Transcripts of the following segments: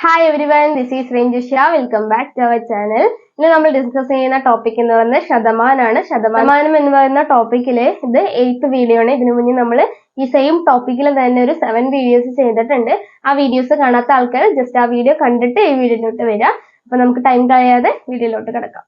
Hi everyone this is Ranjusha welcome back to our channel ഇന്ന് നമ്മൾ discuss ചെയ്യുന്ന topic എന്ന് പറയുന്നത് ശതമാനാണ്. ശതമാനം എന്ന് പറയുന്ന ടോപ്പിക്കിൽ ഇത് എയ്ത്ത് വീഡിയോ ആണ്. ഇതിനു മുന്നേ നമ്മൾ ഈ സെയിം ടോപ്പിക്കിൽ തന്നെ ഒരു സെവൻ വീഡിയോസ് ചെയ്തിട്ടുണ്ട്. ആ വീഡിയോസ് കാണാത്ത ആൾക്കാർ ജസ്റ്റ് ആ വീഡിയോ കണ്ടിട്ട് ഈ വീഡിയോയിലോട്ട് വരിക അപ്പൊ നമുക്ക് ടൈം കളയാതെ വീഡിയോയിലോട്ട് കിടക്കാം.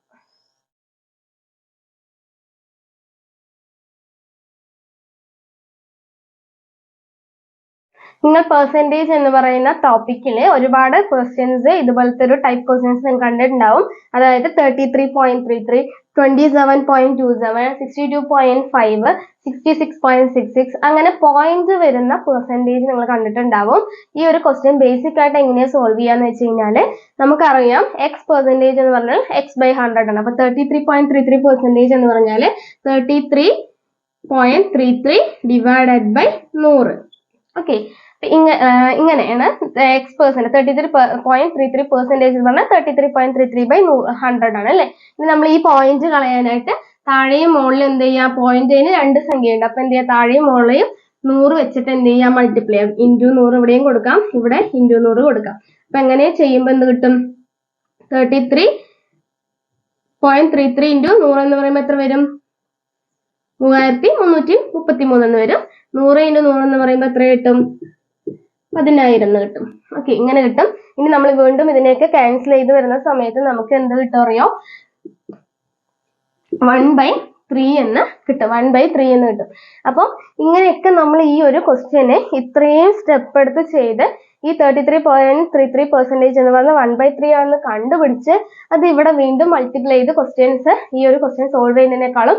നിങ്ങൾ പെർസെന്റേജ് എന്ന് പറയുന്ന ടോപ്പിക്കിൽ ഒരുപാട് ക്വസ്റ്റ്യൻസ് ഇതുപോലത്തെ ഒരു ടൈപ്പ് ക്വസ്റ്റ്യൻസ് നിങ്ങൾ കണ്ടിട്ടുണ്ടാവും. അതായത് thirty three point three three twenty seven point two seven sixty two point five sixty six point six six അങ്ങനെ പോയിന്റ് വരുന്ന പെർസെന്റേജ് നിങ്ങൾ കണ്ടിട്ടുണ്ടാവും. ഈ ഒരു ക്വസ്റ്റ്യൻ ബേസിക് ആയിട്ട് എങ്ങനെയാണ് സോൾവ് ചെയ്യാന്ന് വെച്ച് കഴിഞ്ഞാൽ നമുക്കറിയാം എക്സ് പെർസെന്റേജ് എന്ന് പറഞ്ഞാൽ എക്സ് ബൈ ഹൺഡ്രഡ് ആണ്. അപ്പൊ thirty three point three three percentage എന്ന് പറഞ്ഞാൽ thirty three point three three divided by നൂറ്. ഓക്കെ ഇങ്ങനെയാണ്. X percent thirty three point three three percentage എന്ന് പറഞ്ഞാൽ thirty three point three three by hundred ആണ് അല്ലേ? ഇനി നമ്മൾ ഈ പോയിന്റ് കളയാനായിട്ട് താഴെയും മുകളിലും എന്ത് ചെയ്യാം? പോയിന്റിന് രണ്ട് സംഖ്യയുണ്ട് അപ്പൊ എന്ത് ചെയ്യാം? താഴെയും മുകളിലെയും നൂറ് വെച്ചിട്ട് എന്ത് ചെയ്യാം? മൾട്ടിപ്ലൈ ചെയ്യാം. ഇന്റു നൂറ് ഇവിടെയും കൊടുക്കാം. ഇവിടെ ഇന്റു നൂറ് കൊടുക്കാം. അപ്പൊ എങ്ങനെ ചെയ്യുമ്പോൾ എന്ത് കിട്ടും? Thirty three point three three into നൂറ് എന്ന് പറയുമ്പോൾ എത്ര വരും? മൂവായിരത്തി മുന്നൂറ്റി മുപ്പത്തി മൂന്ന് എന്ന് വരും. നൂറ് ഇന്റു നൂറ് എന്ന് പറയുമ്പോൾ എത്ര കിട്ടും? പതിനായിരം എന്ന് കിട്ടും. ഓക്കെ ഇങ്ങനെ കിട്ടും. ഇനി നമ്മൾ വീണ്ടും ഇതിനെയൊക്കെ ക്യാൻസൽ ചെയ്ത് വരുന്ന സമയത്ത് നമുക്ക് എന്ത് കിട്ടും അറിയോ? വൺ ബൈ ത്രീ എന്ന് കിട്ടും. വൺ ബൈ ത്രീ എന്ന് കിട്ടും. അപ്പോൾ ഇങ്ങനെയൊക്കെ നമ്മൾ ഈ ഒരു ക്വസ്റ്റ്യനെ ഇത്രയും സ്റ്റെപ്പ് എടുത്ത് ചെയ്ത് ഈ thirty three point three three percentage എന്ന് പറഞ്ഞാൽ വൺ ബൈ ത്രീ ആണെന്ന് കണ്ടുപിടിച്ച് അത് ഇവിടെ വീണ്ടും മൾട്ടിപ്ലൈ ചെയ്ത് ക്വസ്റ്റ്യൻസ് ഈ ഒരു ക്വസ്റ്റ്യൻ സോൾവ് ചെയ്യുന്നതിനേക്കാളും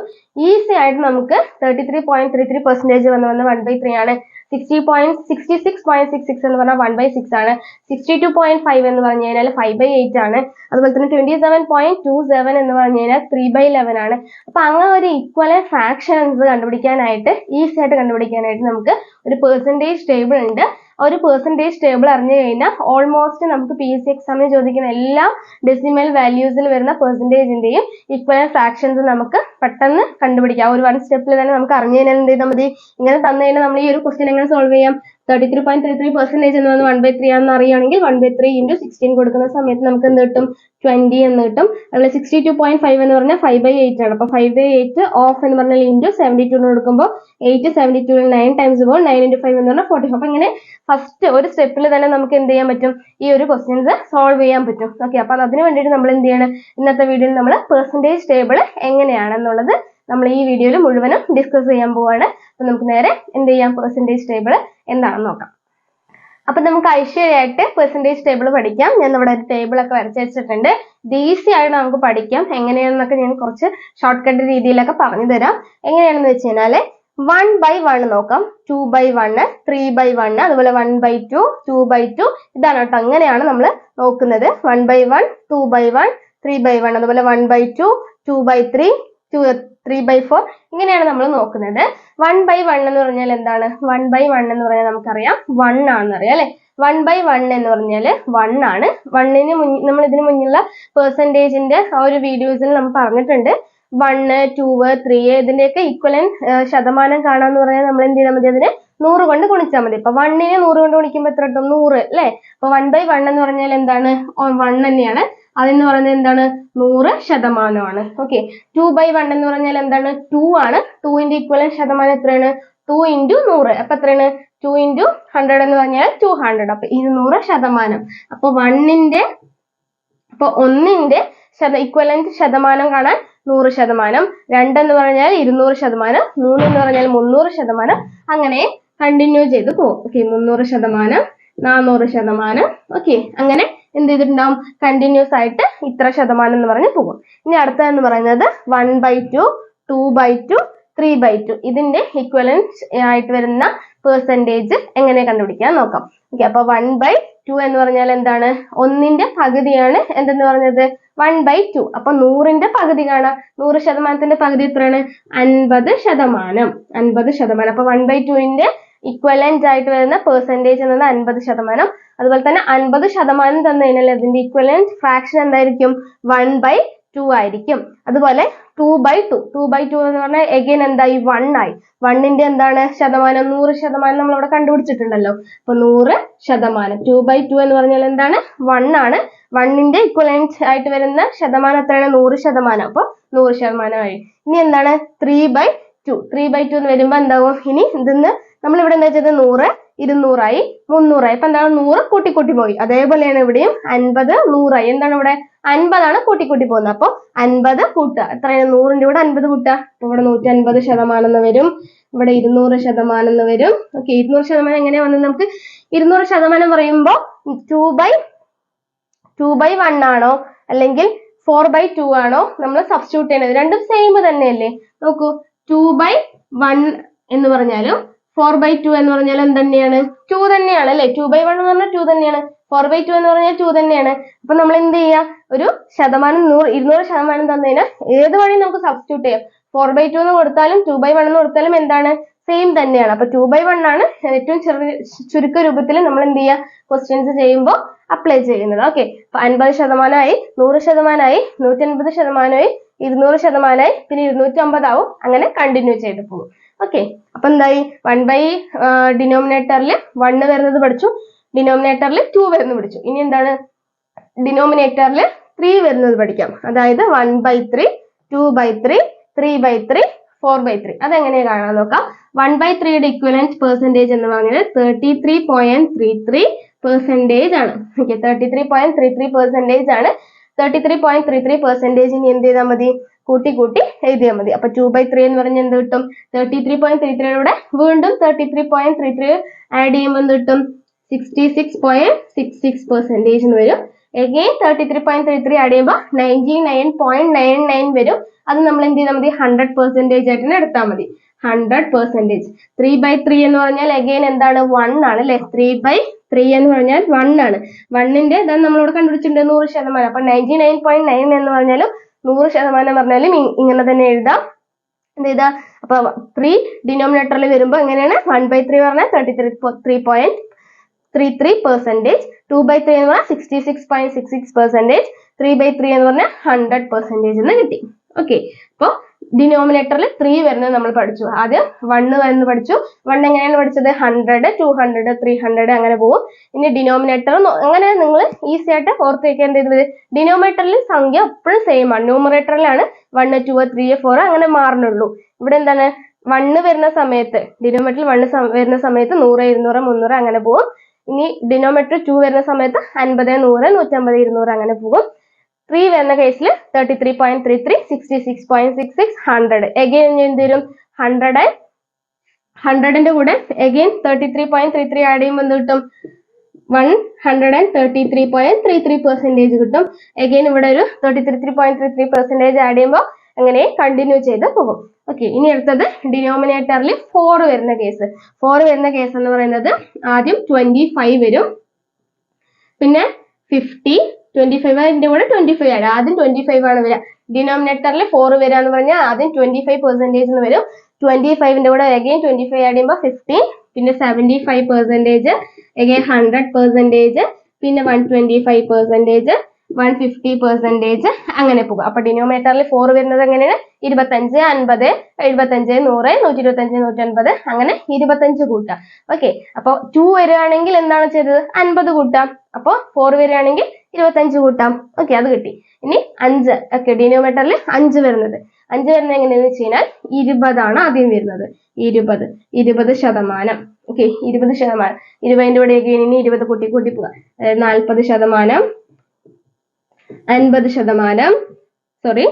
ഈസി ആയിട്ട് നമുക്ക് thirty three point three three percentage വന്ന് വന്ന് വൺ ബൈ ത്രീ ആണ് sixty point sixty six point six six എന്ന് പറഞ്ഞാൽ വൺ ബൈ സിക്സ് ആണ്. സിക്സ്റ്റി ടു പോയിന്റ് ഫൈവ് എന്ന് പറഞ്ഞു കഴിഞ്ഞാൽ ഫൈവ് ബൈ എയ്റ്റ് ആണ്. അതുപോലെ തന്നെ twenty seven point two seven എന്ന് പറഞ്ഞു കഴിഞ്ഞാൽ ത്രീ ബൈ ലെവൻ ആണ്. അപ്പൊ അങ്ങനെ ഒരു ഈക്വലൻ ഫ്രാക്ഷൻസ് കണ്ടുപിടിക്കാനായിട്ട് ഈസി ആയിട്ട് കണ്ടുപിടിക്കാനായിട്ട് നമുക്ക് ഒരു പെർസെന്റേജ് ടേബിൾ ഉണ്ട്. ഒരു പെർസെന്റേജ് ടേബിൾ അറിഞ്ഞു കഴിഞ്ഞാൽ ഓൾമോസ്റ്റ് നമുക്ക് പി എസ് സി എക്സാമിന് ചോദിക്കുന്ന എല്ലാ ഡെസിമൽ വാല്യൂസിൽ വരുന്ന പെർസെന്റേജിന്റെയും ഈക്വലൻ ഫ്രാക്ഷൻസ് നമുക്ക് പെട്ടെന്ന് കണ്ടുപിടിക്കാം. ഒരു വൺ സ്റ്റെപ്പിൽ തന്നെ നമുക്ക് അറിഞ്ഞു കഴിഞ്ഞാൽ എന്ത് ചെയ്താൽ മതി? ഇങ്ങനെ തന്നു കഴിഞ്ഞാൽ നമ്മൾ ഈ ഒരു ക്വസ്റ്റ്യൻ എങ്ങനെ സോൾവ് ചെയ്യാം. Thirty three point three three percentage എന്ന് പറഞ്ഞാൽ വൺ ബൈ ത്രീ ആണെന്ന് അറിയുകയാണെങ്കിൽ one by three into sixteen കൊടുക്കുന്ന സമയത്ത് നമുക്ക് എന്ത് കിട്ടും? ട്വന്റി എന്ന് കിട്ടും. അതുപോലെ സിക്സ്റ്റി ടു പോയിന്റ് ഫൈവ് എന്ന് പറഞ്ഞാൽ ഫൈവ് ബൈ എയ്റ്റ് ആണ്. അപ്പോൾ ഫൈവ് ബൈ എയ്റ്റ് ഓഫ് എന്ന് പറഞ്ഞാൽ ഇന്റു സെവന്റി ടു കൊടുക്കുമ്പോൾ eight seventy two nine times പോകും നയൻ ഇന്റു ഫൈവ് എന്ന് പറഞ്ഞാൽ ഫോർട്ടി ഫൈവ് അപ്പൊ ഇങ്ങനെ ഫസ്റ്റ് ഒരു സ്റ്റെപ്പിൽ തന്നെ നമുക്ക് എന്ത് ചെയ്യാൻ പറ്റും? ഈ ഒരു ക്വസ്റ്റ്യൻസ് സോൾവ് ചെയ്യാൻ പറ്റും. ഓക്കെ അപ്പോൾ അതിന് വേണ്ടിയിട്ട് നമ്മൾ എന്ത് ചെയ്യണം? ഇന്നത്തെ വീഡിയോയിൽ നമ്മൾ പെർസെന്റേജ് ടേബിൾ എങ്ങനെയാണെന്നുള്ളത് നമ്മൾ ഈ വീഡിയോയിൽ മുഴുവനും ഡിസ്കസ് ചെയ്യാൻ പോവാണ്. അപ്പൊ നമുക്ക് നേരെ എന്ത് ചെയ്യാം? പെർസെന്റേജ് ടേബിൾ എന്താണെന്ന് നോക്കാം. അപ്പൊ നമുക്ക് ഐശ്വര്യമായിട്ട് പെർസെന്റേജ് ടേബിൾ പഠിക്കാം. ഞാൻ ഇവിടെ ഒരു ടേബിൾ ഒക്കെ വരച്ച് വെച്ചിട്ടുണ്ട്. ഇത് ഈസി ആയിട്ട് നമുക്ക് പഠിക്കാം. എങ്ങനെയാണെന്നൊക്കെ ഞാൻ കുറച്ച് ഷോർട്ട് കട്ട് രീതിയിലൊക്കെ പറഞ്ഞു തരാം. എങ്ങനെയാണെന്ന് വെച്ച് കഴിഞ്ഞാൽ വൺ ബൈ വൺ നോക്കാം. Two by one three by one അതുപോലെ one by two two by two ഇതാണ് കേട്ടോ. അങ്ങനെയാണ് നമ്മൾ നോക്കുന്നത്. One by one two by one three by one അതുപോലെ one by two two by three two three by four ഇങ്ങനെയാണ് നമ്മൾ നോക്കുന്നത്. വൺ ബൈ വൺ എന്ന് പറഞ്ഞാൽ എന്താണ്? വൺ ബൈ വൺ എന്ന് പറഞ്ഞാൽ നമുക്കറിയാം. വൺ ആണെന്ന് അറിയാം അല്ലെ? വൺ ബൈ വൺ എന്ന് പറഞ്ഞാൽ വൺ ആണ്. വണ്ണിന് മുന്നിൽ നമ്മൾ ഇതിന് മുന്നിലുള്ള പെർസെന്റേജിന്റെ ആ ഒരു വീഡിയോസിൽ നമ്മൾ പറഞ്ഞിട്ടുണ്ട്. വണ്ണ് ടൂ ത്രീ ഇതിന്റെയൊക്കെ ഈക്വലൻ ശതമാനം കാണാന്ന് പറഞ്ഞാൽ നമ്മൾ എന്ത് ചെയ്താൽ മതി? അതിനെ നൂറ് കൊണ്ട് ഗുണിച്ചാൽ മതി. ഇപ്പൊ വണ്ണിനെ നൂറ് കൊണ്ട് ഗുണിക്കുമ്പോൾ എത്ര കിട്ടും? നൂറ് അല്ലെ? അപ്പൊ വൺ ബൈ വൺ എന്ന് പറഞ്ഞാൽ എന്താണ്? വൺ തന്നെയാണ്. അതെന്ന് പറയുന്നത് എന്താണ്? നൂറ് ശതമാനമാണ്. ഓക്കെ ടു ബൈ വൺ എന്ന് പറഞ്ഞാൽ എന്താണ്? ടു ആണ്. ടുവിന്റെ ഈക്വലൻ ശതമാനം എത്രയാണ്? ടു ഇന്റു നൂറ്. അപ്പൊ എത്രയാണ്? ടു ഇന്റു ഹൺഡ്രഡ് എന്ന് പറഞ്ഞാൽ ടു ഹൺഡ്രഡ് അപ്പൊ ഇരുന്നൂറ് ശതമാനം. അപ്പൊ വണ്ണിന്റെ അപ്പൊ ഒന്നിന്റെ ശത ഇക്വലന്റ് ശതമാനം കാണാൻ നൂറ് ശതമാനം. രണ്ടെന്ന് പറഞ്ഞാൽ ഇരുന്നൂറ് ശതമാനം. മൂന്ന് എന്ന് പറഞ്ഞാൽ മുന്നൂറ് ശതമാനം. അങ്ങനെ കണ്ടിന്യൂ ചെയ്ത് പോകും ഓക്കെ മുന്നൂറ് ശതമാനം നാനൂറ് ശതമാനം. ഓക്കെ അങ്ങനെ എന്ത് ചെയ്തിട്ടുണ്ടാവും കണ്ടിന്യൂസ് ആയിട്ട് ഇത്ര ശതമാനം എന്ന് പറഞ്ഞ് പോകും. ഇനി അടുത്തതെന്ന് പറയുന്നത് one by two two by two three by two ഇതിന്റെ ഇക്വലൻസ് ആയിട്ട് വരുന്ന പെർസെന്റേജ് എങ്ങനെ കണ്ടുപിടിക്കാൻ നോക്കാം. ഓക്കെ അപ്പൊ വൺ ബൈ ടു എന്ന് പറഞ്ഞാൽ എന്താണ്? ഒന്നിന്റെ പകുതിയാണ് എന്തെന്ന് പറഞ്ഞത്? വൺ ബൈ ടു അപ്പൊ നൂറിന്റെ പകുതി കാണാം. നൂറ് ശതമാനത്തിന്റെ പകുതി എത്രയാണ്? അൻപത് ശതമാനം. അൻപത് ശതമാനം. അപ്പൊ വൺ ബൈ ടുവിന്റെ ഇക്വലന്റ് ആയിട്ട് വരുന്ന പെർസെന്റേജ് എന്നത് അൻപത് ശതമാനം. അതുപോലെ തന്നെ അൻപത് ശതമാനം തന്നു കഴിഞ്ഞാൽ അതിന്റെ ഇക്വലന്റ് ഫ്രാക്ഷൻ എന്തായിരിക്കും? വൺ ബൈ ടു ആയിരിക്കും. അതുപോലെ two by two two by two എന്ന് പറഞ്ഞാൽ എഗെയിൻ എന്തായി? വൺ ആയി. വണ്ണിന്റെ എന്താണ് ശതമാനം? നൂറ് ശതമാനം നമ്മൾ ഇവിടെ കണ്ടുപിടിച്ചിട്ടുണ്ടല്ലോ. അപ്പൊ നൂറ് ശതമാനം. ടു ബൈ ടു എന്ന് പറഞ്ഞാൽ എന്താണ്? വൺ ആണ്. വണ്ണിന്റെ ഇക്വലൻസ് ആയിട്ട് വരുന്ന ശതമാനം എത്രയാണ്? നൂറ് ശതമാനം. അപ്പൊ നൂറ് ശതമാനമായി ഇനി എന്താണ്? Three by two three by two എന്ന് വരുമ്പോ എന്താകും ഇനി ഇതിന്ന് നമ്മൾ ഇവിടെ എന്താ ചെയ്തത്? നൂറ് ഇരുന്നൂറായി മുന്നൂറായി. ഇപ്പൊ എന്താണ്? നൂറ് കൂട്ടി കൂട്ടി പോയി. അതേപോലെയാണ് ഇവിടെയും അൻപത് നൂറായി. എന്താണ് ഇവിടെ? അൻപതാണ് കൂട്ടി കൂട്ടി പോകുന്നത്. അപ്പൊ അൻപത് കൂട്ടുക. എത്രയാണ്? നൂറിന്റെ കൂടെ അൻപത് കൂട്ടുക. അപ്പൊ ഇവിടെ നൂറ്റി അൻപത് ശതമാനം എന്ന് വരും. ഇവിടെ ഇരുന്നൂറ് ശതമാനം എന്ന് വരും. ഓക്കെ ഇരുന്നൂറ് ശതമാനം എങ്ങനെയാ വന്നത് നമുക്ക്? ഇരുന്നൂറ് ശതമാനം പറയുമ്പോൾ two by two by one ആണോ? അല്ലെങ്കിൽ ഫോർ ബൈ ടു ആണോ? നമ്മൾ സബ്സ്റ്റിറ്റ്യൂട്ട് ചെയ്യുന്നത് രണ്ടും സെയിം തന്നെയല്ലേ? നോക്കൂ. ടു ബൈ വൺ എന്ന് പറഞ്ഞാലും ഫോർ ബൈ ടു എന്ന് പറഞ്ഞാൽ എന്ത് തന്നെയാണ് ടു തന്നെയാണ് അല്ലെ? ടു ബൈ വൺ എന്ന് പറഞ്ഞാൽ ടു തന്നെയാണ്. ഫോർ ബൈ ടു എന്ന് പറഞ്ഞാൽ ടു തന്നെയാണ്. അപ്പൊ നമ്മൾ എന്ത് ചെയ്യുക ഒരു ശതമാനം നൂറ് ഇരുന്നൂറ് ശതമാനം തന്നതിന് ഏത് വഴി നമുക്ക് സബ്സ്റ്റിറ്റ്യൂട്ട് ചെയ്യാം. ഫോർ ബൈ ടു എന്ന് കൊടുത്താലും ടു ബൈ വൺ എന്ന് കൊടുത്താലും എന്താണ്? സെയിം തന്നെയാണ്. അപ്പൊ ടു ബൈ വൺ ആണ് ഏറ്റവും ചെറിയ ചുരുക്ക രൂപത്തിൽ നമ്മൾ എന്ത് ചെയ്യുക? ക്വസ്റ്റ്യൻസ് ചെയ്യുമ്പോൾ അപ്ലൈ ചെയ്യുന്നത്. ഓക്കെ അപ്പൊ അൻപത് ശതമാനമായി നൂറ് ശതമാനമായി നൂറ്റി അൻപത് ശതമാനമായി ഇരുന്നൂറ് ശതമാനമായി പിന്നെ ഇരുന്നൂറ്റി അമ്പതാവും അങ്ങനെ കണ്ടിന്യൂ ചെയ്ത് പോകും. ഓക്കെ അപ്പൊ എന്തായി? വൺ ബൈ ഡിനോമിനേറ്ററിൽ വണ്ണ് വരുന്നത് പഠിച്ചു. ഡിനോമിനേറ്ററിൽ ടു വരുന്നത് പഠിച്ചു. ഇനി എന്താണ്? ഡിനോമിനേറ്ററിൽ ത്രീ വരുന്നത് പഠിക്കാം. അതായത് one by three two by three three by three four by three അതെങ്ങനെ കാണാൻ നോക്കാം? വൺ ബൈ ത്രീയുടെ ഇക്വലൻസ് പെർസെന്റേജ് എന്ന് പറഞ്ഞാൽ thirty three point three three percentage ആണ്. Okay thirty three point three three percentage ആണ്. Thirty three point three three percentage ഇനി എന്ത് ചെയ്താൽ മതി? കൂട്ടി കൂട്ടി എഴുതിയാൽ മതി. അപ്പൊ ടു ബൈ ത്രീ എന്ന് പറഞ്ഞാൽ എന്ത് കിട്ടും? തേർട്ടി ത്രീ പോയിന്റ് ത്രീ ത്രീയുടെ വീണ്ടും thirty three point three three add ചെയ്യുമ്പോൾ എന്ത് കിട്ടും? Sixty six point six six percentage എന്ന് വരും. Again thirty three point three three add ചെയ്യുമ്പോൾ ninety nine point nine nine വരും. അത് നമ്മൾ എന്ത് ചെയ്താൽ മതി? ഹൺഡ്രഡ് പെർസെന്റേജ് ആയിട്ട് എടുത്താൽ മതി. Hundred percentage three by three എന്ന് പറഞ്ഞാൽ എഗെയിൻ എന്താണ്? വൺ ആണ് അല്ലെ? ത്രീ ബൈ ത്രീ എന്ന് പറഞ്ഞാൽ വൺ ആണ്. വണ്ണിന്റെ ഇതാണ് നമ്മളിവിടെ കണ്ടുപിടിച്ചിട്ടുണ്ട്? നൂറ് ശതമാനം. അപ്പൊ നയന്റി നയൻ പോയിന്റ് നയൻ എന്ന് പറഞ്ഞാലും നൂറ് ശതമാനം പറഞ്ഞാലും ഇങ്ങനെ തന്നെ എഴുതാം. എന്ത് ചെയ്താ? അപ്പൊ ത്രീ ഡിനോമിനേറ്ററിൽ വരുമ്പോൾ എങ്ങനെയാണ്? വൺ ബൈ ത്രീ പറഞ്ഞാൽ thirty three three point three three percentage two by three എന്ന് പറഞ്ഞാൽ sixty six point six six percentage three by three എന്ന് പറഞ്ഞാൽ ഹൺഡ്രഡ് പെർസെന്റേജ് എന്ന് കിട്ടി. ഓക്കെ ഡിനോമിനേറ്ററിൽ ത്രീ വരുന്നത് നമ്മൾ പഠിച്ചു. ആദ്യം വണ്ണ് എന്ന് പഠിച്ചു. വൺ എങ്ങനെയാണ് പഠിച്ചത്? Hundred two hundred three hundred അങ്ങനെ പോകും ഇനി ഡിനോമിനേറ്റർ അങ്ങനെ നിങ്ങൾ ഈസി ആയിട്ട് ഓർത്ത് എന്ത് ചെയ്തത് ഡിനോമിനേറ്ററിൽ സംഖ്യ എപ്പോഴും സെയിം ആണ്. ന്യൂമറേറ്ററിലാണ് വണ്ണ് ടു ത്രീ ഫോർ അങ്ങനെ മാറുന്നുള്ളൂ. ഇവിടെ എന്താണ്? വണ്ണ് വരുന്ന സമയത്ത് ഡിനോമിനേറ്ററിൽ വണ്ണ് വരുന്ന സമയത്ത് നൂറ് ഇരുന്നൂറ് മുന്നൂറ് അങ്ങനെ പോകും ഇനി ഡിനോമിനേറ്റർ ടു വരുന്ന സമയത്ത് അൻപത് നൂറ് നൂറ്റമ്പത് ഇരുന്നൂറ് അങ്ങനെ പോകും ത്രീ വരുന്ന കേസിൽ thirty three point three three sixty six point six six hundred again എന്ത് വരും? ഹൺഡ്രഡ് ഹൺഡ്രഡിന്റെ കൂടെ again thirty three point three three add ചെയ്യുമ്പോൾ എന്ത് കിട്ടും? One hundred and thirty three point three three percentage കിട്ടും. എഗെയിൻ ഇവിടെ ഒരു thirty three three point three three percentage add ചെയ്യുമ്പോൾ അങ്ങനെ കണ്ടിന്യൂ ചെയ്ത് പോകും. ഓക്കെ ഇനി അടുത്തത് ഡിനോമിനേറ്ററിൽ ഫോർ വരുന്ന കേസ് ഫോർ വരുന്ന കേസ് എന്ന് പറയുന്നത് ആദ്യം ട്വന്റി ഫൈവ് വരും. പിന്നെ ഫിഫ്റ്റി ട്വന്റി ഫൈവ് അതിന്റെ കൂടെ ട്വന്റി ഫൈവ് ആണ്. ആദ്യം ട്വന്റി ഫൈവ് ആണ് വരിക ഡിനോമിനേറ്ററിൽ ഫോർ വരിക എന്ന് പറഞ്ഞാൽ ആദ്യം ട്വന്റി ഫൈവ് പെർസെന്റേജ് എന്ന് വരും. ട്വന്റി ഫൈവിന്റെ കൂടെ അഗെയിൻ ട്വന്റി ഫൈവ് ആഡ് ചെയ്യുമ്പോൾ ഫിഫ്റ്റീൻ പിന്നെ seventy five percentage again hundred percentage പിന്നെ one twenty five percentage one fifty percentage അങ്ങനെ പോകും. അപ്പൊ ഡിനോമിനേറ്ററിൽ ഫോർ വരുന്നത് എങ്ങനെയാണ്? ഇരുപത്തഞ്ച് അൻപത് എഴുപത്തഞ്ച് നൂറ് നൂറ്റി ഇരുപത്തഞ്ച് നൂറ്റി അൻപത് അങ്ങനെ ഇരുപത്തഞ്ച് കൂട്ടാം. ഓക്കെ അപ്പൊ ടു വരികയാണെങ്കിൽ എന്താണ് ചെയ്തത്? അൻപത് കൂട്ടാം. അപ്പൊ ഫോർ വരികയാണെങ്കിൽ ഇരുപത്തഞ്ച് കൂട്ടാം. ഓക്കെ അത് കിട്ടി. ഇനി അഞ്ച്. ഓക്കെ ഡീനോമേറ്ററിൽ അഞ്ച് വരുന്നത്. അഞ്ച് വരുന്നത് എങ്ങനെയാന്ന് വെച്ച് കഴിഞ്ഞാൽ ഇരുപതാണ് ആദ്യം വരുന്നത്. ഇരുപത്. ഇരുപത് ശതമാനം. ഓക്കെ ഇരുപത് ശതമാനം. ഇരുപതിന്റെ കൂടെ ഇനി ഇരുപത് കൂട്ടി കൂട്ടി പോവാം. അതായത് നാൽപ്പത് ശതമാനം അൻപത് ശതമാനം സോറി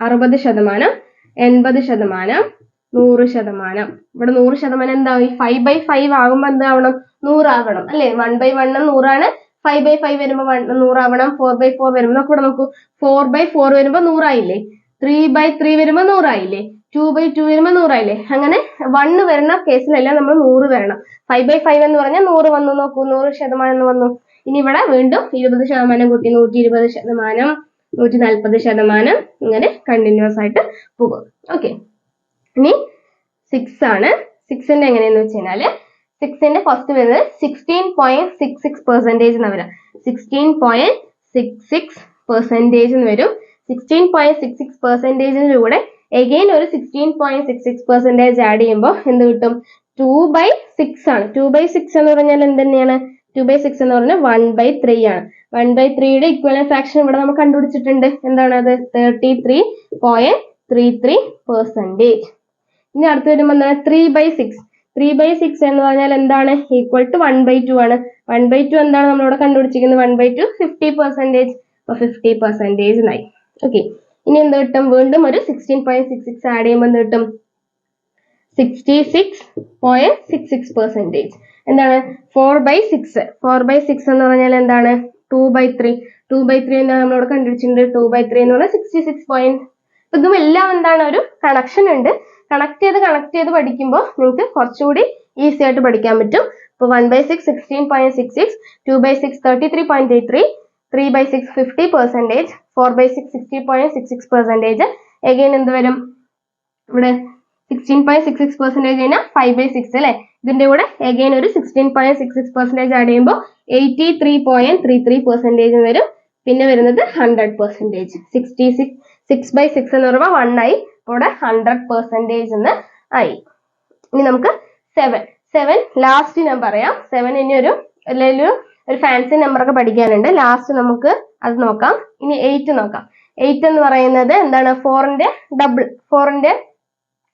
അറുപത് ശതമാനം എൺപത് ശതമാനം നൂറ് ശതമാനം. ഇവിടെ നൂറ് ശതമാനം എന്താവും? ഫൈവ് ബൈ ഫൈവ് ആകുമ്പോൾ എന്താവണം? നൂറാകണം അല്ലെ? വൺ ബൈ വണ്ണും നൂറാണ്. ഫൈവ് ബൈ ഫൈവ് വരുമ്പോൾ വൺ നൂറാവണം. ഫോർ ബൈ ഫോർ വരുമ്പോൾ നമുക്ക് ഇവിടെ നോക്കൂ. ഫോർ ബൈ ഫോർ വരുമ്പോൾ നൂറായില്ലേ? ത്രീ ബൈ ത്രീ വരുമ്പോൾ നൂറായില്ലേ? ടു ബൈ ടു വരുമ്പോൾ നൂറായില്ലേ? അങ്ങനെ വണ്ണ് വരുന്ന കേസിലെല്ലാം നമ്മൾ നൂറ് വരണം. ഫൈവ് ബൈ ഫൈവ് എന്ന് പറഞ്ഞാൽ നൂറ് വന്നു. നോക്കൂ നൂറ് ശതമാനം എന്ന് വന്നു. ഇനി ഇവിടെ വീണ്ടും ഇരുപത് ശതമാനം കൂട്ടി നൂറ്റി ഇരുപത് ശതമാനം നൂറ്റി നാൽപ്പത് ശതമാനം. ഇങ്ങനെ കണ്ടിന്യൂസ് ആയിട്ട് പോകും. ഓക്കെ ഇനി സിക്സ് ആണ്. സിക്സിന്റെ എങ്ങനെയെന്ന് വെച്ച് കഴിഞ്ഞാൽ സിക്സിന്റെ ഫസ്റ്റ് വരുന്നത് sixteen point six six percentage എന്ന് വരാം. Sixteen point six six percentage എന്ന് വരും. സിക്സ്റ്റീൻ പോയിന്റ് സിക്സ് സിക്സ് പെർസെന്റേജിന്റെ കൂടെ എഗെയിൻ ഒരു sixteen point six six percentage add ചെയ്യുമ്പോൾ എന്ത് കിട്ടും? ടു ബൈ സിക്സ് ആണ്. ടു ബൈ സിക്സ് എന്ന് പറഞ്ഞാൽ എന്ത് തന്നെയാണ് ടു ബൈ സിക്സ് എന്ന് പറഞ്ഞാൽ വൺ ബൈ ത്രീ ആണ്. വൺ ബൈ ത്രീയുടെ ഇക്വലൻ ഫ്രാക്ഷൻ ഇവിടെ നമ്മൾ കണ്ടുപിടിച്ചിട്ടുണ്ട്. എന്താണ് അത്? Thirty three point three three percentage ഇനി അടുത്ത് വരുമ്പോൾ എന്താണ്? Three by six three by six എന്ന് പറഞ്ഞാൽ എന്താണ്? Equal to one by two ആണ്. വൺ ബൈ ടു എന്താണ് നമ്മളിവിടെ കണ്ടുപിടിച്ചിരിക്കുന്നത്? One by two fifty percentage അപ്പോൾ ഫിഫ്റ്റി പെർസെന്റേജ് എന്നായി ഓക്കെ ഇനി എന്ത് കിട്ടും? വീണ്ടും ഒരു sixteen point six six add ചെയ്യുമ്പോൾ എന്ത് കിട്ടും? Sixty six point six six percentage എന്താണ്? Four by six four by six എന്ന് പറഞ്ഞാൽ എന്താണ്? Two by three two by three എന്താണ് നമ്മളിവിടെ കണ്ടുപിടിച്ചിട്ടുണ്ട് ടു ബൈ ത്രീ എന്ന് പറഞ്ഞാൽ സിക്സ്റ്റി സിക്സ് പോയിന്റ് ഇതും എല്ലാം എന്താണ്? ഒരു കണക്ഷൻ ഉണ്ട്. കണക്ട് ചെയ്ത് കണക്ട് ചെയ്ത് പഠിക്കുമ്പോൾ നിങ്ങൾക്ക് കുറച്ചുകൂടി ഈസി ആയിട്ട് പഠിക്കാൻ പറ്റും. ഇപ്പോൾ one by six sixteen point six six two by six thirty three point eight three three by six fifty percentage four by six sixty point six six percentage again എന്ത് വരും? ഇവിടെ sixteen point six six percentage കഴിഞ്ഞാൽ five by six അല്ലേ? ഇതിന്റെ കൂടെ again ഒരു sixteen point six six percentage add ചെയ്യുമ്പോൾ eighty three point three three percentage വരും. പിന്നെ വരുന്നത് hundred percentage sixty six six by six എന്ന് പറയുമ്പോൾ വൺ ആയി ഇവിടെ ഹൺഡ്രഡ് പെർസെന്റേജ് എന്ന് ആയി. ഇനി നമുക്ക് സെവൻ സെവൻ ലാസ്റ്റ് ഞാൻ പറയാം. സെവൻ ഇനി ഒരു അല്ലെങ്കിൽ ഒരു ഫാൻസി നമ്പർ ഒക്കെ പഠിക്കാനുണ്ട്. ലാസ്റ്റ് നമുക്ക് അത് നോക്കാം. ഇനി എയ്റ്റ് നോക്കാം. എയ്റ്റ് എന്ന് പറയുന്നത് എന്താണ്? ഫോറിന്റെ ഡബിൾ ഫോറിന്റെ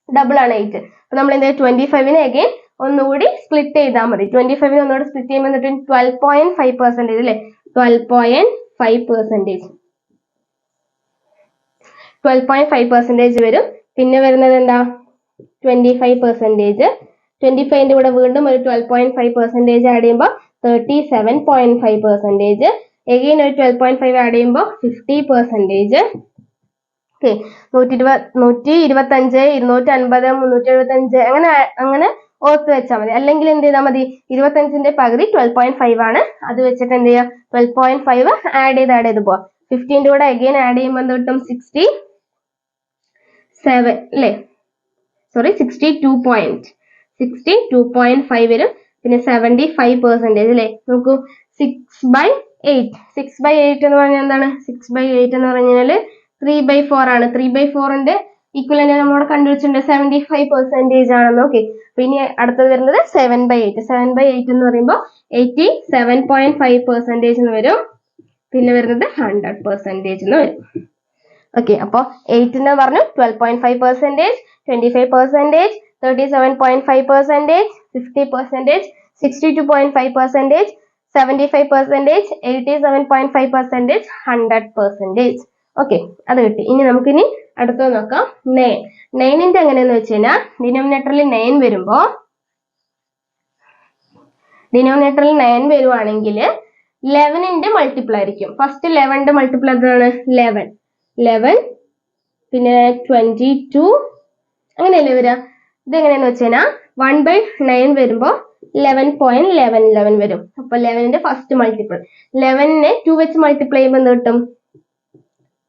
ഡബിൾ ആണ് എയ്റ്റ് അപ്പൊ നമ്മൾ എന്താ ട്വന്റി ഫൈവിന് അഗെയിൻ ഒന്നുകൂടി സ്പ്ലിറ്റ് ചെയ്താൽ മതി. ട്വന്റി ഫൈവിന് ഒന്നുകൂടി സ്പ്ലിറ്റ് ചെയ്യുമ്പോൾ ട്വൽവ് പോയിന്റ് ഫൈവ് പെർസെന്റേജ് അല്ലേ? Twelve point five percentage twelve point five percentage വരും. പിന്നെ വരുന്നത് എന്താ? ട്വന്റി ഫൈവ് പെർസെന്റേജ് ട്വന്റി ഫൈവിന്റെ കൂടെ വീണ്ടും ഒരു twelve point five percentage add ചെയ്യുമ്പോൾ thirty seven point five percentage again ഒരു ട്വൽവ് പോയിന്റ് ഫൈവ് ആഡ് ചെയ്യുമ്പോൾ ഫിഫ്റ്റി പെർസെന്റേജ് ഓക്കെ നൂറ്റി ഇരുപത് നൂറ്റി ഇരുപത്തഞ്ച് ഇരുന്നൂറ്റി അൻപത് മുന്നൂറ്റി എഴുപത്തഞ്ച് അങ്ങനെ അങ്ങനെ ഓർത്ത് വെച്ചാൽ മതി. അല്ലെങ്കിൽ എന്ത് ചെയ്താൽ മതി? ഇരുപത്തഞ്ചിന്റെ പകുതി ട്വൽവ് പോയിന്റ് ഫൈവ് ആണ്. അത് വെച്ചിട്ട് എന്ത് ചെയ്യുക? ട്വൽവ് പോയിന്റ് ഫൈവ് ആഡ് ചെയ്ത് ആഡ് ചെയ്ത് പോവാം. ഫിഫ്റ്റീന്റെ കൂടെ അഗെയിൻ ആഡ് ചെയ്യുമ്പോൾ എന്ത് കിട്ടും? സിക്സ്റ്റി സെവൻ അല്ലേ sorry sixty two point sixty two point five വരും. പിന്നെ സെവന്റി ഫൈവ് പെർസെന്റേജ് അല്ലേ നോക്കൂ six by eight six by eight എന്ന് പറഞ്ഞാൽ എന്താണ്? സിക്സ് ബൈ എയ്റ്റ് എന്ന് പറഞ്ഞാൽ ത്രീ ബൈ ഫോർ ആണ്. ത്രീ ബൈ ഫോറിന്റെ ഈക്വലന്റ് നമ്മളോട് കണ്ടുപിടിച്ചിട്ടുണ്ട്. സെവന്റി ഫൈവ് പെർസെന്റേജ് ആണെന്ന് ഓക്കെ പിന്നെ അടുത്തത് വരുന്നത് seven by eight seven by eight എന്ന് പറയുമ്പോൾ eighty seven point five percentage എന്ന് വരും. പിന്നെ വരുന്നത് ഹൺഡ്രഡ് പെർസെന്റേജ് എന്ന് വരും. ഓക്കെ അപ്പോൾ എയ്റ്റിന് പറഞ്ഞു twelve point five percentage twenty five percentage thirty seven point five percentage fifty percentage sixty two point five percentage seventy five percentage eighty seven point five percentage hundred percentage okay അത് കിട്ടി. ഇനി നമുക്കിനി അടുത്തത് നോക്കാം. Nine നയനിന്റെ എങ്ങനെയെന്ന് വെച്ച് കഴിഞ്ഞാൽ ഡിനോമിനേറ്ററിൽ നയൻ വരുമ്പോൾ ഡിനോമിനേറ്ററിൽ നയൻ വരുവാണെങ്കിൽ ലെവനിന്റെ മൾട്ടിപ്പിൾ ആയിരിക്കും. ഫസ്റ്റ് ലെവന്റെ മൾട്ടിപ്പിൾ എന്താണ്? ലെവൻ ലെവൻ പിന്നെ ട്വന്റി ടു അങ്ങനെയല്ലേ വരിക? ഇതെങ്ങനെയാന്ന് വെച്ച് കഴിഞ്ഞാൽ വൺ ബൈ നയൻ വരുമ്പോൾ ലെവൻ പോയിന്റ് ലെവൻ ലെവൻ വരും. അപ്പൊ ലെവനിന്റെ ഫസ്റ്റ് മൾട്ടിപ്പിൾ ലെവനിനെ ടു വെച്ച് മൾട്ടിപ്ലൈ ചെയ്യുമ്പോൾ എന്ത് കിട്ടും?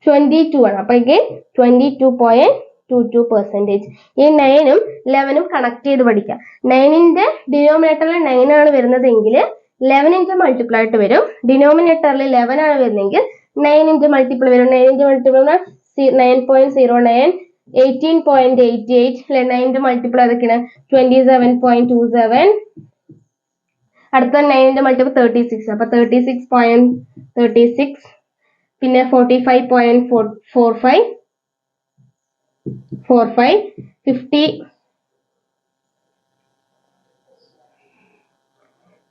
ട്വന്റി ടു ആണ്. അപ്പൊ എങ്കിൽ twenty two point two two percentage ഈ നയനും ലെവനും കണക്ട് ചെയ്ത് പഠിക്കാം നയനിന്റെ ഡിനോമിനേറ്ററിൽ നയൻ ആണ് വരുന്നതെങ്കിൽ ലെവനിന്റെ മൾട്ടിപ്ലൈ ആയിട്ട് വരും. ഡിനോമിനേറ്ററിൽ ലെവൻ ആണ് വരുന്നതെങ്കിൽ നയനിന്റെ മൾട്ടിപ്പിൾ വരും നയനിന്റെ multiple nine point zero nine eighteen point eighty eight അല്ലെ? നയനിന്റെ മൾട്ടിപ്പിൾ അതൊക്കെയാണ്. Twenty seven point two seven അടുത്ത നയനിന്റെ മൾട്ടിപ്പിൾ തേർട്ടി സിക്സ് അപ്പൊ thirty six point thirty six പിന്നെ forty five point four four five four five fifty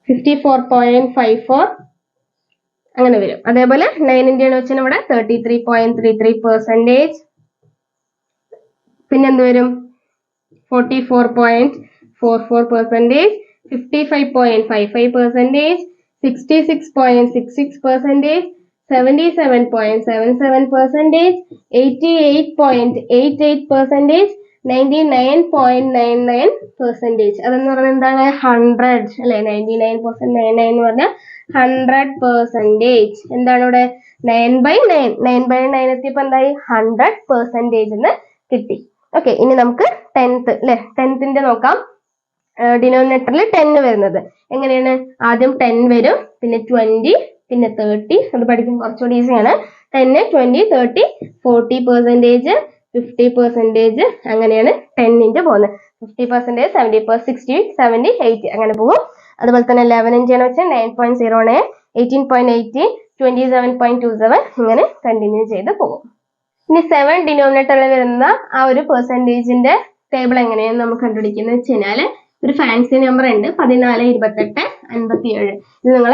fifty four point five four അങ്ങനെ വരും. അതേപോലെ നയനിന്റെ വെച്ചാൽ ഇവിടെ thirty three point three three percentage പിന്നെ എന്ത് വരും? Forty four point four four percentage fifty five point five five percentage sixty six point six six percentage seventy seven point seven seven percentage eighty eight point eight eight percentage ninety nine point nine nine percentage അതെന്ന് പറഞ്ഞാൽ എന്താണ്? Hundred അല്ലെ? Ninety nine percent nine nine എന്ന് പറഞ്ഞാൽ hundred percentage എന്താണ് ഇവിടെ? Nine by nine nine by nine എത്തിയപ്പോൾ എന്തായി? ഹൺഡ്രഡ് പെർസെന്റേജ് എന്ന് കിട്ടി. ഓക്കെ ഇനി നമുക്ക് ടെൻത്ത് അല്ലെ ടെൻത്തിന്റെ നോക്കാം. ഡിനോമിനേറ്ററിൽ ടെൻ വരുന്നത്. എങ്ങനെയാണ്? ആദ്യം ടെൻ വരും പിന്നെ ട്വന്റി പിന്നെ തേർട്ടി അത് പഠിക്കാൻ കുറച്ചുകൂടി ഈസിയാണ് ten twenty thirty forty percentage fifty percentage അങ്ങനെയാണ് ടെന്നിന്റെ പോകുന്നത്. Fifty percentage seventy per sixty seventy eighty അങ്ങനെ പോകും. അതുപോലെ തന്നെ ലെവൻ ഇഞ്ച് എന്ന് വെച്ചാൽ nine point zero nine eighteen point eighteen twenty seven point two seven ഇങ്ങനെ കണ്ടിന്യൂ ചെയ്ത് പോകും. ഇനി സെവൻ ഡിനോമിനേറ്ററിൽ വരുന്ന ആ ഒരു പെർസെന്റേജിന്റെ ടേബിൾ എങ്ങനെയാണ് നമ്മൾ കണ്ടുപിടിക്കുന്നത് വെച്ച് കഴിഞ്ഞാൽ ഒരു ഫാൻസി നമ്പർ ഉണ്ട് പതിനാല് ഇരുപത്തെട്ട് അൻപത്തി ഏഴ് ഇത് നിങ്ങൾ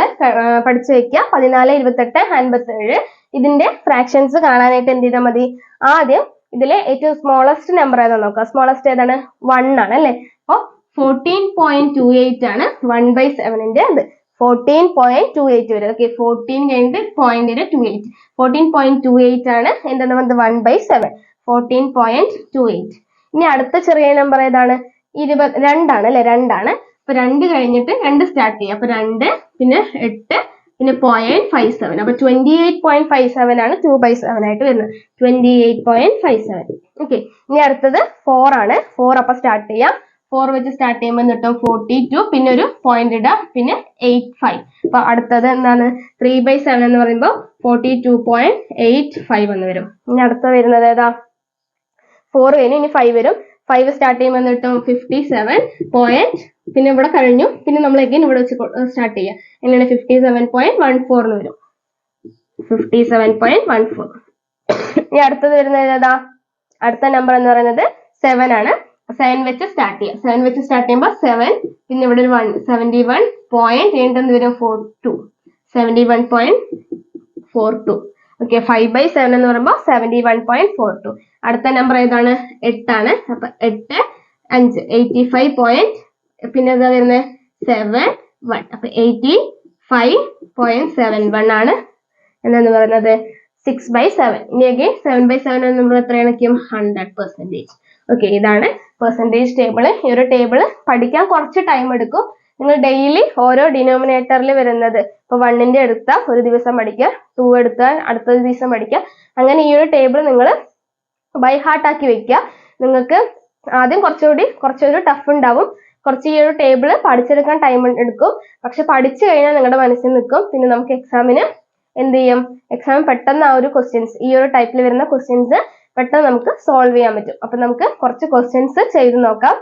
പഠിച്ചു വെക്കുക പതിനാല് ഇരുപത്തെട്ട് അൻപത്തി ഏഴ് ഇതിന്റെ ഫ്രാക്ഷൻസ് കാണാനായിട്ട് എന്ത് ചെയ്താൽ മതി? ആദ്യം ഇതിലെ ഏറ്റവും സ്മോളസ്റ്റ് നമ്പർ ഏതാണെന്ന് നോക്കുക. സ്മോളസ്റ്റ് ഏതാണ്? വൺ ആണ് അല്ലേ? അപ്പോൾ ഫോർട്ടീൻ പോയിന്റ് ടു എയ്റ്റ് ആണ്. വൺ ബൈ സെവനിന്റെ അത് ഫോർട്ടീൻ പോയിന്റ് ടു എയ്റ്റ് വരും. ഓക്കെ ഫോർട്ടീൻ കഴിഞ്ഞിട്ട് പോയിന്റിന് two eight fourteen point two eight ആണ്. എന്താണ് വന്നത് one by seven fourteen point two eight ഇനി അടുത്ത ചെറിയ നമ്പർ ഏതാണ്? ഇരുപത് രണ്ടാണ് അല്ലെ? രണ്ടാണ്. അപ്പൊ രണ്ട് കഴിഞ്ഞിട്ട് രണ്ട് സ്റ്റാർട്ട് ചെയ്യാം. അപ്പൊ രണ്ട് പിന്നെ എട്ട് പിന്നെ പോയിന്റ് ഫൈവ് സെവൻ അപ്പൊ twenty eight point five seven ആണ് ടു ബൈ സെവൻ ആയിട്ട് വരുന്നത്. Twenty eight point five seven okay ഇനി അടുത്തത് ഫോർ ആണ്. ഫോർ അപ്പൊ സ്റ്റാർട്ട് ചെയ്യാം. ഫോർ വെച്ച് സ്റ്റാർട്ട് ചെയ്യുമ്പോൾ കിട്ടും ഫോർട്ടി ടു പിന്നെ ഒരു പോയിന്റ് ഇടാം. പിന്നെ എയ്റ്റ് ഫൈവ് അപ്പൊ അടുത്തത് എന്താണ്? ത്രീ ബൈ സെവൻ എന്ന് പറയുമ്പോൾ forty two point eight five എന്ന് വരും. ഇനി അടുത്ത വരുന്നത് ഏതാ? ഫോർ വരും ഇനി ഫൈവ് വരും. ഫൈവ് സ്റ്റാർട്ട് ചെയ്യുമ്പോൾ കിട്ടും? ഫിഫ്റ്റി സെവൻ പോയിന്റ് പിന്നെ ഇവിടെ കഴിഞ്ഞു. പിന്നെ നമ്മൾ എഗൈൻ ഇവിടെ വെച്ച് സ്റ്റാർട്ട് ചെയ്യുക എങ്ങനെയാണ്? Fifty seven point one four എന്ന് വരും. Fifty seven point one four ഇനി അടുത്തത് വരുന്നത് ഏതാ? അടുത്ത നമ്പർ എന്ന് പറയുന്നത് സെവൻ ആണ്. സെവൻ വെച്ച് സ്റ്റാർട്ട് ചെയ്യാം. സെവൻ വെച്ച് സ്റ്റാർട്ട് ചെയ്യുമ്പോൾ സെവൻ പിന്നെ ഇവിടെ ഒരു വൺ സെവന്റി വൺ പോയിന്റ് എന്തെന്ന് വരും? Four two seventy one point four two okay five by seven എന്ന് പറയുമ്പോൾ seventy one point four two അടുത്ത നമ്പർ ഏതാണ്? എട്ടാണ് അപ്പൊ എട്ട് അഞ്ച്. എയ്റ്റി ഫൈവ് പോയിന്റ് പിന്നെ എന്താ വരുന്നത് സെവൻ വൺ അപ്പൊ eighty five point seven one ആണ്. എന്താന്ന് പറയുന്നത്? സിക്സ് ബൈ സെവൻ ഇനി അഗെയിൻ സെവൻ ബൈ സെവൻ നമ്മൾ എത്രയാണെങ്കിലും ഹൺഡ്രഡ് പെർസെന്റേജ് ഓക്കെ ഇതാണ് പെർസെന്റേജ് ടേബിൾ ഈ ഒരു ടേബിൾ പഠിക്കാൻ കുറച്ച് ടൈം എടുക്കും. നിങ്ങൾ ഡെയിലി ഓരോ ഡിനോമിനേറ്ററിൽ വരുന്നത്. ഇപ്പൊ വണ്ണിന്റെ എടുത്താൽ ഒരു ദിവസം പഠിക്കുക ടു എടുത്താൽ അടുത്ത ദിവസം പഠിക്കുക. അങ്ങനെ ഈ ഒരു ടേബിൾ നിങ്ങൾ ബൈ ഹാർട്ട് ആക്കി വെക്കുക. നിങ്ങൾക്ക് ആദ്യം കുറച്ചുകൂടി കുറച്ചൊരു ടഫ് ഉണ്ടാവും. കുറച്ച് ഈ ഒരു ടേബിൾ പഠിച്ചെടുക്കാൻ ടൈം എടുക്കും. പക്ഷെ പഠിച്ചു കഴിഞ്ഞാൽ നിങ്ങളുടെ മനസ്സിൽ നിൽക്കും. പിന്നെ നമുക്ക് എക്സാമിന് എന്ത് ചെയ്യും? എക്സാം പെട്ടെന്ന് ആ ഒരു ക്വസ്റ്റ്യൻസ് ഈ ഒരു ടൈപ്പിൽ വരുന്ന ക്വസ്റ്റ്യൻസ് പെട്ടെന്ന് നമുക്ക് സോൾവ് ചെയ്യാൻ പറ്റും. അപ്പൊ നമുക്ക് കുറച്ച് ക്വസ്റ്റ്യൻസ് ചെയ്ത് നോക്കാം.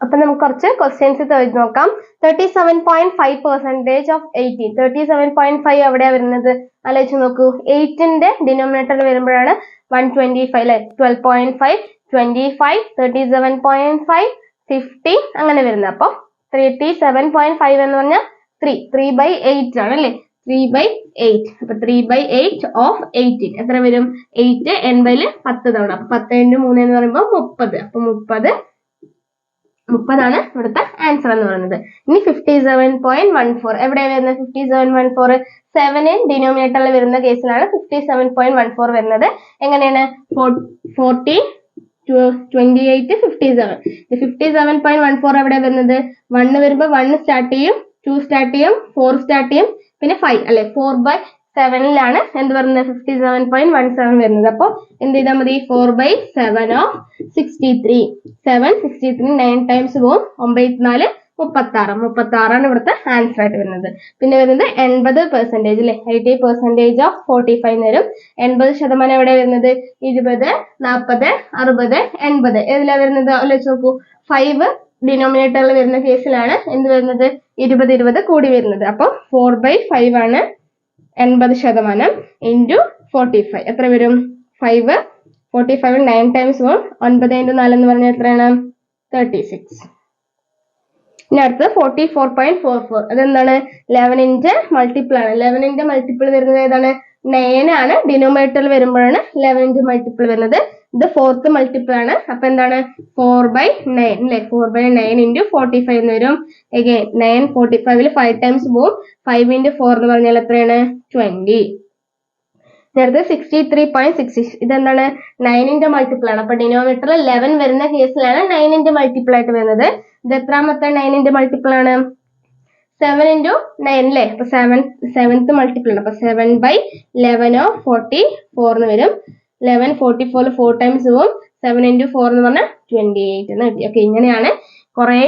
അപ്പൊ നമുക്ക് കുറച്ച് ക്വസ്റ്റ്യൻസ് ചെയ്ത് നോക്കാം. Thirty seven point five percentage of eighteen thirty seven point five എവിടെയാ വരുന്നത്? ആലോചിച്ച് നോക്കൂ. എയ്റ്റിന്റെ ഡിനോമിനേറ്ററിൽ വരുമ്പോഴാണ് വൺ ട്വന്റി ഫൈവ് അല്ലെ? Twelve point five twenty five thirty seven point five fifty അങ്ങനെ വരുന്നത്. അപ്പൊ തേർട്ടി സെവൻ പോയിന്റ് ഫൈവ് എന്ന് പറഞ്ഞാൽ ത്രീ ത്രീ ബൈ എയ്റ്റ് ആണ് അല്ലേ? ത്രീ ബൈ എയ്റ്റ് അപ്പൊ three by eight of eighteen എത്ര വരും? എയ്റ്റ് എൺപതിൽ പത്ത് തവണ. അപ്പൊ പത്ത് ഇന്റു മൂന്ന് എന്ന് പറയുമ്പോൾ മുപ്പത്. അപ്പൊ മുപ്പത് മുപ്പതാണ് ഇവിടുത്തെ ആൻസർ എന്ന് പറയുന്നത്. ഇനി fifty seven point one four എവിടെയാണ് വരുന്നത്? ഫിഫ്റ്റി സെവൻ വൺ ഫോർ സെവനിൽ ഡിനോമിനേറ്ററിൽ വരുന്ന കേസിലാണ് fifty seven point one four വരുന്നത്. എങ്ങനെയാണ്? Forty twenty eight fifty seven fifty seven point one four എവിടെ വരുന്നത്? വണ്ണ് വരുമ്പോൾ വണ്ണ് സ്റ്റാർട്ട് ചെയ്യും ടു സ്റ്റാർട്ട് ചെയ്യും ഫോർ സ്റ്റാർട്ട് ചെയ്യും. പിന്നെ ഫൈവ് അല്ലെ ഫോർ ബൈ സെവനിലാണ് എന്ത് പറയുന്നത് fifty seven point one seven വരുന്നത്. അപ്പോൾ എന്ത് ചെയ്താൽ മതി? Four by seven of sixty three seven sixty three nine times പോകും ഒമ്പത് നാല് മുപ്പത്തി ആറ് മുപ്പത്തി ആറാണ് ഇവിടുത്തെ ആൻസർ ആയിട്ട് വരുന്നത്. പിന്നെ വരുന്നത് എൺപത് പെർസെന്റേജ് അല്ലെ eighty percentage of forty five വരും. എൺപത് ശതമാനം എവിടെ വരുന്നത്? ഇരുപത് നാൽപ്പത് അറുപത് എൺപത്. ഏതിലാണ് വരുന്നത്? ആലോചിച്ച് നോക്കൂ. ഫൈവ് ഡിനോമിനേറ്ററിൽ വരുന്ന കേസിലാണ് എന്ത് വരുന്നത്? ഇരുപത് ഇരുപത് കൂടി വരുന്നത്. അപ്പോൾ ഫോർ ബൈ ഫൈവ് ആണ് എൺപത് ശതമാനം ഇന്റു ഫോർട്ടി ഫൈവ് എത്ര വരും? Five forty five nine times one ഒൻപത് ഇന്റു നാല് എന്ന് പറഞ്ഞാൽ എത്രയാണ്? തേർട്ടി സിക്സ് ഇനി അടുത്തത് forty four point four four അതെന്താണ് ലെവനിന്റെ മൾട്ടിപ്പിൾ ആണ്. ലെവനിന്റെ മൾട്ടിപ്പിൾ വരുന്നത് ഏതാണ്? നയൻ ആണ്. ഡിനോമിനേറ്ററിൽ വരുമ്പോഴാണ് ലെവനിന്റെ മൾട്ടിപ്പിൾ വരുന്നത്. ഇത് ഫോർത്ത് മൾട്ടിപ്പിൾ ആണ്. അപ്പൊ എന്താണ്? ഫോർ ബൈ നയൻ അല്ലെ four by nine into forty five എന്ന് വരും. എഗെയിൻ നയൻ ഫോർട്ടി ഫൈവിൽ ഫൈവ് ടൈംസ് പോവും. ഫൈവ് ഇന്റു ഫോർ എന്ന് പറഞ്ഞാൽ എത്രയാണ്? ട്വന്റി നേരത്തെ സിക്സ്റ്റി ത്രീ പോയിന്റ് സിക്സ് ഇതെന്താണ് നയനിന്റെ മൾട്ടിപ്പിൾ ആണ്. അപ്പൊ ഡിനോമീറ്റർ ലെവൻ വരുന്ന കേസിലാണ് നയനിന്റെ മൾട്ടിപ്പിൾ ആയിട്ട് വരുന്നത്. ഇത് എത്രാമത്തെ നയനിന്റെ മൾട്ടിപ്പിൾ ആണ്? സെവൻ ഇന്റു നയൻ അല്ലേ അപ്പൊ സെവൻ സെവൻത്ത് മൾട്ടിപ്പിൾ ആണ്. അപ്പൊ seven by eleven of forty four എന്ന് വരും. Eleven forty four four times പോവും. സെവൻ ഇന്റു ഫോർ എന്ന് പറഞ്ഞാൽ ട്വന്റി എയ്റ്റ് എന്ന് കിട്ടി. ഓക്കെ ഇങ്ങനെയാണ് കുറേ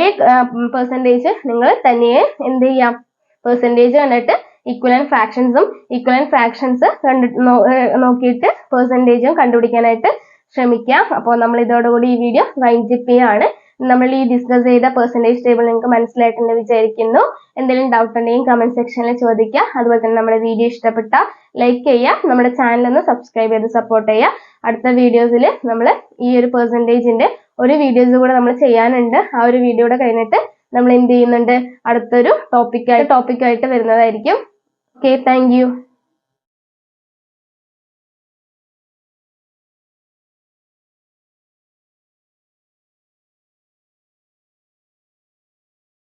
പെർസെന്റേജ് നിങ്ങൾ തനിയെ എന്ത് ചെയ്യാം? പെർസെന്റേജ് കണ്ടിട്ട് ഈക്വലൻ ഫ്രാക്ഷൻസും ഈക്വലൻ ഫ്രാക്ഷൻസ് കണ്ടി നോക്കിയിട്ട് പെർസെന്റേജും കണ്ടുപിടിക്കാനായിട്ട് ശ്രമിക്കാം. അപ്പോൾ നമ്മൾ ഇതോടുകൂടി ഈ വീഡിയോ വൈൻഡിപ്പ് ചെയ്യാണ്. നമ്മൾ ഈ ഡിസ്കസ് ചെയ്ത പെർസെന്റേജ് ടേബിൾ നിങ്ങൾക്ക് മനസ്സിലായിട്ടുണ്ട് വിചാരിക്കുന്നു. എന്തെങ്കിലും ഡൗട്ട് ഉണ്ടെങ്കിൽ കമന്റ് സെക്ഷനിൽ ചോദിക്കുക. അതുപോലെ തന്നെ നമ്മുടെ വീഡിയോ ഇഷ്ടപ്പെട്ട ലൈക്ക് ചെയ്യുക. നമ്മുടെ ചാനൽ ഒന്ന് സബ്സ്ക്രൈബ് ചെയ്ത് സപ്പോർട്ട് ചെയ്യുക. അടുത്ത വീഡിയോസിൽ നമ്മൾ ഈ ഒരു പെർസെന്റേജിന്റെ ഒരു വീഡിയോസ് കൂടെ നമ്മൾ ചെയ്യാനുണ്ട്. ആ ഒരു വീഡിയോ കൂടെ കഴിഞ്ഞിട്ട് നമ്മൾ എന്ത് ചെയ്യുന്നുണ്ട്? അടുത്തൊരു ടോപ്പിക്കായിട്ട് ടോപ്പിക്കായിട്ട് വരുന്നതായിരിക്കും. Okay thank